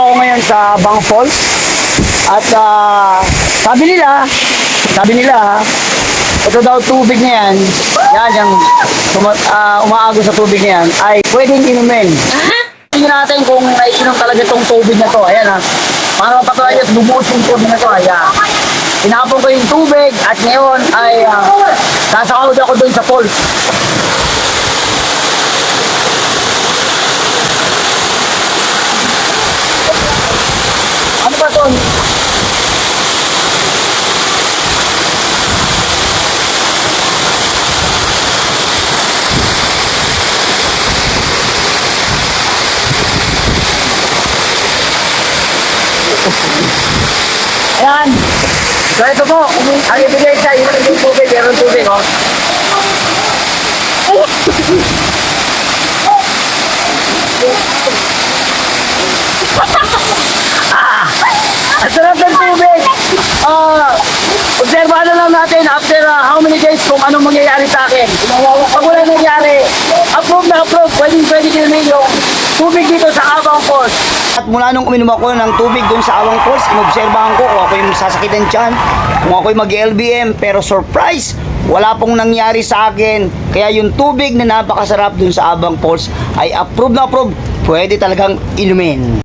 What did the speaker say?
ako ngayon sa Bang Falls. At ah, sabi nila, sabi nila, ito daw tubig na yan, yan yung ah, umaagos sa tubig na yan, ay pwedeng inumin. Tingnan natin kung naiinom talaga itong tubig na to. Ayan ha. Para mapatuloy at bumuhos yung tubig na to. Ayan. Tinapon ko yung tubig at ngayon ay uh, sasakawad ako doon sa falls. Ayan. So ito po, ang ibigay sa iyo yung tubig, meron tubig, oh. Ah, Ang sarap ng tubig. Ah, obserbahan na lang natin after ah, how many days kung anong mangyayari sa akin. Pag wala nangyari, approve na approve, pwedeng pwede din yung tubig dito sa mula nung uminom ako ng tubig doon sa Awang Falls, inobserbahan ko kung ako yung sasakitan dyan, kung ako yung mag-LBM, pero surprise, wala pong nangyari sa akin. Kaya yung tubig na napakasarap doon sa Abang Falls ay approve na approve, pwede talagang inumin.